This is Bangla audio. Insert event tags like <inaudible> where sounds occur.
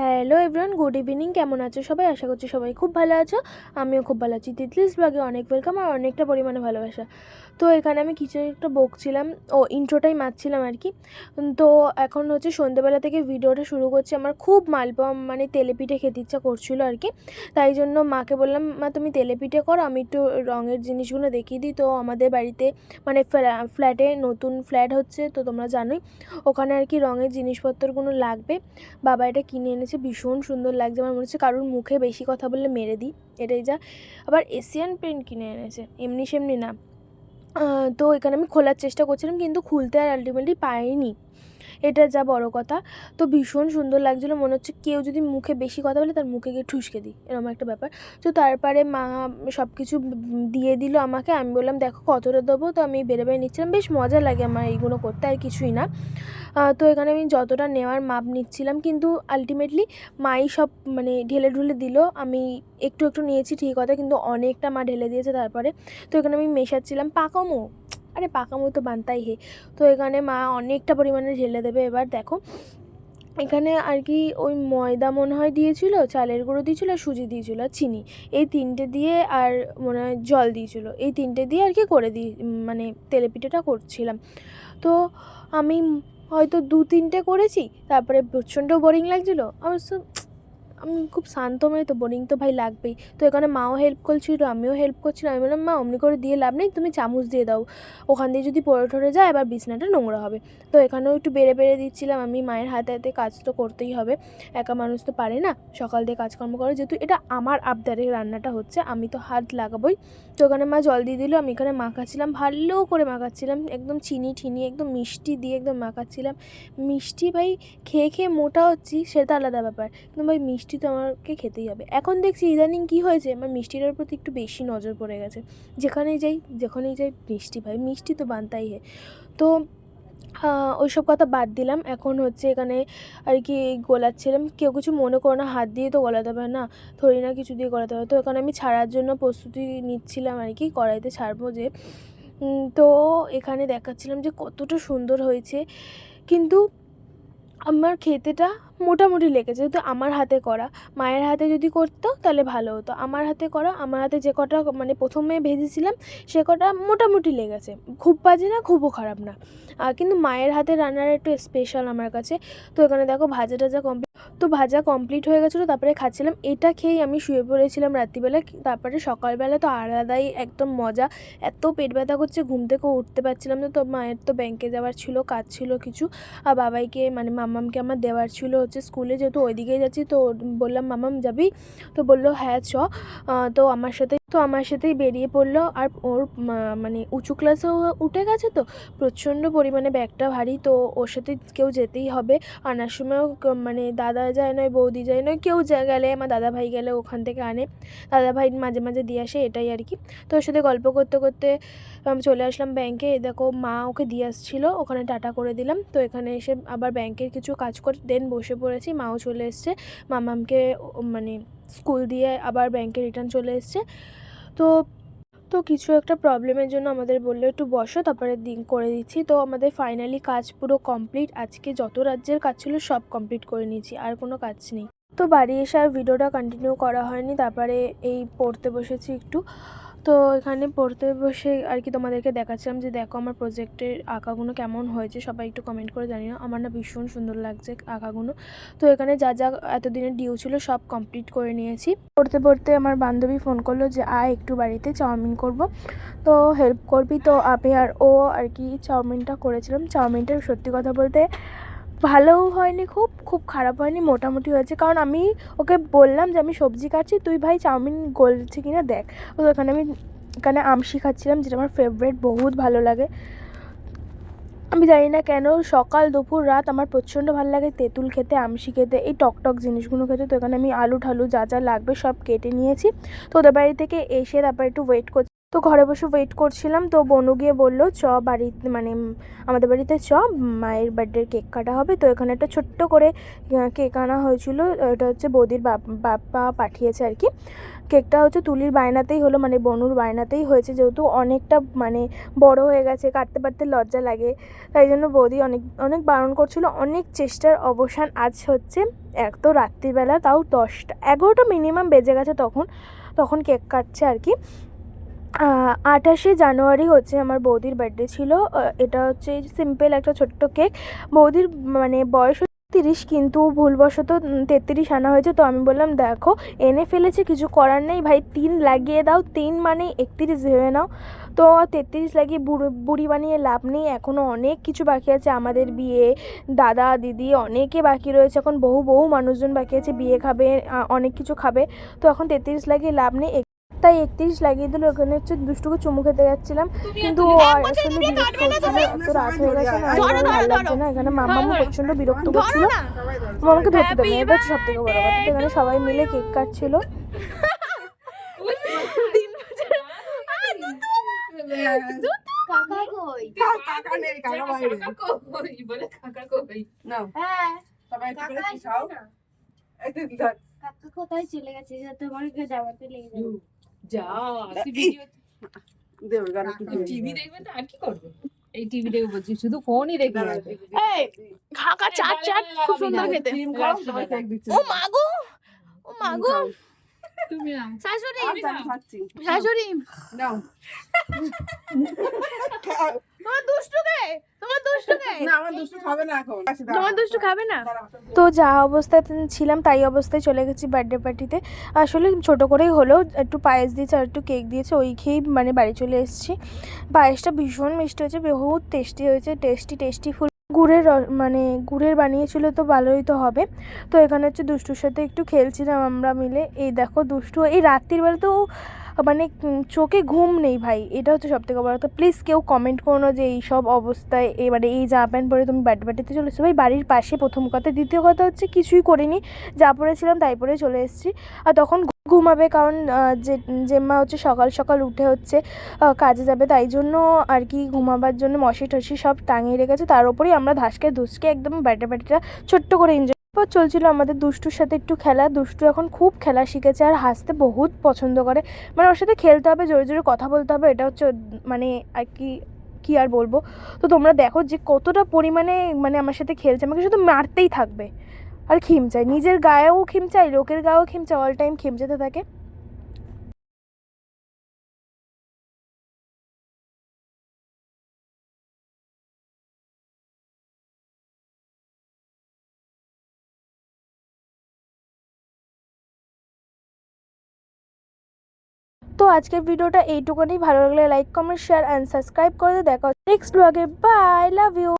হ্যালো এভরিওয়ান গুড ইভিনিং কেমন আছো সবাই? আশা করছি সবাই খুব ভালো আছো। আমিও খুব ভালো আছি। তিতলিস ব্লগে অনেক ওয়েলকাম আর অনেকটা পরিমাণে ভালোবাসা। তো এখানে আমি কিছু একটা বকছিলাম, ও ইন্ট্রোটাই মারছিলাম আর কি। তো এখন হচ্ছে সন্ধ্যেবেলা থেকে ভিডিওটা শুরু করছি। আমার খুব মালপোয়া মানে তেলে পিঠে খেতে ইচ্ছা করছিল আর কি। তাই জন্য মাকে বললাম, মা, তুমি তেলে পিঠে করো, আমি একটু রঙের জিনিসগুলো দেখিয়ে দিই। তো আমাদের বাড়িতে মানে ফ্ল্যাটে নতুন ফ্ল্যাট হচ্ছে, তো তোমরা জানোই। ওখানে আর কি রঙের জিনিসপত্রগুলো লাগবে। বাবা এটা কিনে এনেছে ভীষণ সুন্দর লাগছে, আমার মনে হচ্ছে কারোর মুখে বেশি কথা বললে মেরে দিই। এটাই যা। আবার এশিয়ান পেন্ট কিনে এনেছে, এমনি সেমনি না। তো এখানে আমি খোলার চেষ্টা করছিলাম, কিন্তু খুলতে আর আলটিমেটলি পাইনি। এটা যা বড় কথা। তো ভীষণ সুন্দর লাগছিল। মনে হচ্ছে কেউ যদি মুখে বেশি কথা বলে, তার মুখে গিয়ে ঠুসকে দিই। এরকম একটা ব্যাপার। তো তারপরে মা সব কিছু দিয়ে দিল আমাকে। আমি বললাম, দেখো, কতটা দেবো? তো আমি বেড়ে বেড়ে নিচ্ছিলাম। বেশ মজা লাগে আমার এইগুলো করতে, আর কিছুই না। তো এখানে আমি যতটা নেওয়ার মাপ নিচ্ছিলাম, কিন্তু আলটিমেটলি মাই সব মানে ঢেলে ঢুলে দিল। আমি একটু একটু নিয়েছি, ঠিক কথা, কিন্তু অনেকটা মা ঢেলে দিয়েছে তারপরে। তো এখানে আমি মেশাচ্ছিলাম পাকামো আরে পাকামো তো বানতাই হে। তো এখানে মা অনেকটা পরিমাণে ঢেলে দেবে। এবার দেখো, এখানে আর কি ওই ময়দা মনে হয় দিয়েছিল, চালের গুঁড়ো দিয়েছিল সুজি দিয়েছিল চিনি। এই তিনটে দিয়ে আর মনে হয় জল দিয়েছিল। এই তিনটে দিয়ে আর কি করে দিই মানে তেলেপিঠেটা করছিলাম। তো আমি হয়তো দু তিনটে করেছি, তারপরে প্রচণ্ড বোরিং লাগছিল। অবশ্য আমি খুব শান্ত মেয়ে তো বোরিং তো ভাই লাগবেই। তো এখানে মাও হেল্প করছিল, আমিও হেল্প করছিলাম। আমি বললাম, মা, অমনি করে দিয়ে লাভ নেই, তুমি চামচ দিয়ে দাও। ওখান দিয়ে যদি পড়ে টরে যায়, এবার বিছনাটা নোংরা হবে। তো এখানেও একটু বেড়ে বেড়ে দিচ্ছিলাম। আমি মায়ের হাতে হাতে কাজ তো করতেই হবে। একা মানুষ তো পারে না, সকাল দিয়ে কাজকর্ম করে। যেহেতু এটা আমার আবদারে রান্নাটা হচ্ছে, আমি তো হাত লাগাবোই। তো ওখানে মা জল দিয়ে দিল, আমি এখানে মাখাচ্ছিলাম, ভালো করে মাখাচ্ছিলাম। একদম চিনি ঠিনি, একদম মিষ্টি দিয়ে একদম মাখাচ্ছিলাম। মিষ্টি ভাই, খেয়ে খেয়ে মোটা হচ্ছি, সেটা আলাদা ব্যাপার। কিন্তু ভাই, মিষ্টি তো আমাকে খেতেই হবে। এখন দেখছি ইদানিং কী হয়েছে, আমার মিষ্টিটার প্রতি একটু বেশি নজর পড়ে গেছে। যেখানেই যাই যেখানেই যাই, মিষ্টি ভাই, মিষ্টি তো বানতাই হে। তো ওই সব কথা বাদ দিলাম। এখন হচ্ছে এখানে আর কি গোলাচ্ছিলাম। কেউ কিছু মনে করো না, হাত দিয়ে তো গলাতে হবে না, থরি না কিছু দিয়ে গলাতে হবে। তো এখানে আমি ছাড়ার জন্য প্রস্তুতি নিচ্ছিলাম আর কি, কড়াইতে ছাড়বো যে। তো এখানে দেখাচ্ছিলাম যে কতটা সুন্দর হয়েছে। কিন্তু আমার খেতেটা মোটামুটি লেগেছে, যেহেতু আমার হাতে করা। মায়ের হাতে যদি করতো, তাহলে ভালো হতো। আমার হাতে করা, আমার হাতে যে কটা মানে প্রথমে ভেজেছিলাম, সে কটা মোটামুটি লেগেছে। খুব বাজে না, খুবও খারাপ না। কিন্তু মায়ের হাতে রান্নার একটু স্পেশাল আমার কাছে। তো এখানে দেখো ভাজা টাজা কমপ্লিট তো ভাজা কমপ্লিট হয়ে গেছিল, তারপরে খাচ্ছিলাম। এটা খেয়েই আমি শুয়ে পড়েছিলাম রাত্রিবেলা। তারপরে সকালবেলা তো আলাদাই একদম মজা। এত পেট ব্যথা করছে, ঘুম থেকে উঠতে পারছিলাম না। তো মায়ের তো ব্যাংকে যাওয়ার ছিল, কাজ ছিল কিছু। আর বাবাইকে মানে মামামকে আমার দেওয়ার ছিল হচ্ছে স্কুলে যেহেতু ওইদিকেই যাচ্ছি, তো বললাম, মামাম, যাবি? তো বলল হ্যাঁ চ। তো আমার সাথে তো আমার সাথেই বেরিয়ে পড়ল আর ওর মানে উঁচু ক্লাসেও উঠে গেছে তো, প্রচণ্ড পরিমাণে ব্যাগটা ভারী তো ওর সাথে কেউ যেতেই হবে। আনার সময়ও মানে দাদা যায় নয়, বৌদি যায় নয়, কেউ যা গেলে, আমার দাদা ভাই গেলে ওখান থেকে আনে। দাদা ভাই মাঝে মাঝে দিয়ে আসে, এটাই আর কি। তো ওর সাথে গল্প করতে করতে চলে আসলাম ব্যাংকে দেখো মা ওকে দিয়ে আসছিল, ওখানে টাটা করে দিলাম। তো এখানে এসে আবার ব্যাংকের কিছু কাজ করে দেন বসে পড়েছি, মাও চলে এসছে। মামামকে মানে স্কুল দিয়ে আবার ব্যাংকে রিটার্ন চলে এসছে। তো তো কিছু একটা প্রবলেমের জন্য আমাদের বলল, একটু বসো, তারপরে দিন করে দিচ্ছি। তো আমাদের ফাইনালি কাজ পুরো কমপ্লিট। আজকে যত রাজ্যের কাজ ছিল সব কমপ্লিট করে নিয়েছি, আর কোনো কাজ নেই। তো বাড়ি এসে আর ভিডিওটা কন্টিনিউ করা হয়নি, তারপরে এই পড়তে বসেছি একটু। তো এখানে পড়তে বসে আর কি তোমাদেরকে দেখাচ্ছিলাম যে দেখো আমার প্রজেক্টের আঁকাগুলো কেমন হয়েছে, সবাই একটু কমেন্ট করে জানিও। আমার না ভীষণ সুন্দর লাগছে আঁকাগুলো। তো এখানে যা যা এতদিনের ডিউ ছিল সব কমপ্লিট করে নিয়েছি। পড়তে পড়তে আমার বান্ধবী ফোন করল যে, আয় একটু বাড়িতে চাউমিন করব। তো হেল্প করবি তো, আমি আর ও আর কি চাউমিনটা করেছিলাম। চাউমিনটা সত্যি কথা বলতে ভালোও হয়নি, খুব খুব খারাপ হয়নি, মোটামুটি হয়েছে। কারণ আমি ওকে বললাম যে, আমি সবজি কাটছি, তুই ভাই চাউমিন গলছে কিনা দেখ। তো এখানে আমি এখানে আমশি খাচ্ছিলাম, যেটা আমার ফেভারিট বহুত ভালো লাগে। আমি জানি না কেন, সকাল, দুপুর, রাত আমার প্রচণ্ড ভালো লাগে তেঁতুল খেতে আমশি খেতে, এই টক টক জিনিসগুলো খেতে। তো এখানে আমি আলু ঠালু যা যা লাগবে সব কেটে নিয়েছি। তো ওদের বাড়ি থেকে এসে তারপর একটু ওয়েট করছি। তো ঘরে বসে ওয়েট করছিলাম, তো বনু গিয়ে বলল, চ বাড়িতে মানে আমাদের বাড়িতে চ, মায়ের বার্থডের কেক কাটা হবে। তো এখানে একটা ছোট্ট করে কেক আনা হয়েছিল। এটা হচ্ছে বৌদির বাপ- বাপ্পা পাঠিয়েছে আর কি। কেকটা হচ্ছে তুলির বায়নাতেই হলো মানে বনুর বায়নাতেই হয়েছে, যেহেতু অনেকটা মানে বড় হয়ে গেছে, কাটতে পারতে লজ্জা লাগে। তাই জন্য বৌদি অনেক অনেক বারণ করছিল। অনেক চেষ্টার অবসান আজ হচ্ছে এক, তো রাত্রিবেলা তাও দশটা, এগারোটা মিনিমাম বেজে গেছে তখন তখন কেক কাটছে আর কি। আঠাশে জানুয়ারি হচ্ছে আমার বৌদির বার্থডে ছিল। এটা হচ্ছে সিম্পল একটা ছোট্ট কেক বৌদির মানে বয়স তিরিশ, কিন্তু ভুলবশত তেত্রিশ আনা হয়েছে। তো আমি বললাম, দেখো, এনে ফেলেছে, কিছু করার নেই। ভাই, তিন লাগিয়ে দাও। তিন মানে একত্রিশ ভেবে নাও। তো তেত্রিশ লাগিয়ে বুড়ো, বুড়ি বানিয়ে লাভ নেই। এখনও অনেক কিছু বাকি আছে। আমাদের বিয়ে, দাদা, দিদি, অনেকে বাকি রয়েছে। এখন বহু বহু মানুষজন বাকি আছে। বিয়ে খাবে অনেক কিছু খাবে। তো এখন তেত্রিশ লাগিয়ে লাভ নেই। তাই একত্রিশ লাগিয়ে দিল। ওখানে হচ্ছে দুষ্টুকে চুমু খেতে যাচ্ছিলাম। কিন্তু ও আর আসলে বিরক্ত হচ্ছিল এত রাত হয়ে গেছে না আর ভালো লাগছে না। এখানে মাম্মা প্রচণ্ড বিরক্ত করছিল। মামাকে ধরতে দেবে এটা হচ্ছে সব থেকে বড় কথা। এখানে সবাই মিলে কেক কাটছিল। কাকা কই? কাকা নেই কাকা বাইরে বলে কাকা কই নাও হ্যাঁ। সবাই একটু করে কি খাও। এই তো কাকা কোথায় চলে গেছে? তোমার জামাতে লেগে যাবে যা ভিডিও টিভি দেখবে তো আর কি করবে? এই টিভি দেখবে বলছি শুধু ফোনই দেখবে এই ঢাকা চাট চাট খুব সুন্দর খেতে। ক্রিম খাও সবাই কেক দিচ্ছে। ও মাগো ও মাগো তুমি নাও। শাশুড়ি। খাচ্ছি। শাশুড়ি। নাও। <laughs> তোমার দুষ্টুকে? তোমার দুষ্টুকে? না আমার দুষ্টু খাবে না এখন। তোমার দুষ্টু খাবে না? তো যা অবস্থায় ছিলাম তাই অবস্থায় চলে গেছি বার্থডে পার্টিতে আসলে ছোট করেই হলো একটু পায়েস দিয়েছে আর একটু কেক দিয়েছে ওই খেয়েই মানে বাড়ি চলে এসেছি। পায়েসটা ভীষণ মিষ্টি হয়েছে বহুত টেস্টি হয়েছে টেস্টি টেস্টি ফুল। গুড়ের মানে গুড়ের বানিয়েছিল তো ভালোই তো হবে। তো এখানে হচ্ছে দুষ্টুর সাথে একটু খেলছিলাম আমরা মিলে। এই দেখো দুষ্টু এই রাত্রির বেলা তো মানে চোখে ঘুম নেই ভাই, এটা হচ্ছে সব থেকে বড় তো প্লিজ কেউ কমেন্ট করো না যে এই সব অবস্থায় এই মানে এই জামা প্যান্ট পরে তুমি বার্থডে পার্টিতে চলে এসছো। ভাই, বাড়ির পাশে প্রথম কথা। দ্বিতীয় কথা হচ্ছে কিছুই করিনি, যা পরেছিলাম তাই পরে চলে এসেছি। আর তখন ঘুমাবে কারণ যে, জেম্মা হচ্ছে সকাল সকাল উঠে হচ্ছে কাজে যাবে। তাই জন্য আর কি ঘুমাবার জন্য মশি টসি সব টাঙিয়ে রেখেছে। তার উপরেই আমরা ধাসকে ধুসকে একদম বার্থডে পার্টিটা ছোট্ট করে এনজয় তারপর চলছিল আমাদের দুষ্টুর সাথে একটু খেলা। দুষ্টু এখন খুব খেলা শিখেছে আর হাসতে বহুত পছন্দ করে। মানে ওর সাথে খেলতে হবে, জোরে জোরে কথা বলতে হবে, এটা হচ্ছে মানে আর কি, কী আর বলব? তো তোমরা দেখো যে কতটা পরিমাণে মানে আমার সাথে খেলছে। আমাকে শুধু মারতেই থাকবে। আর খিমচায় নিজের গায়েও খিমচায় লোকের গায়েও খিমচায় অল টাইম খিমচাতে থাকে। তো আজকের ভিডিওটা এইটুকুনি। ভালো লাগলে like comment share and subscribe করে দেখো নেক্সট ব্লগে বাই লাভ ইউ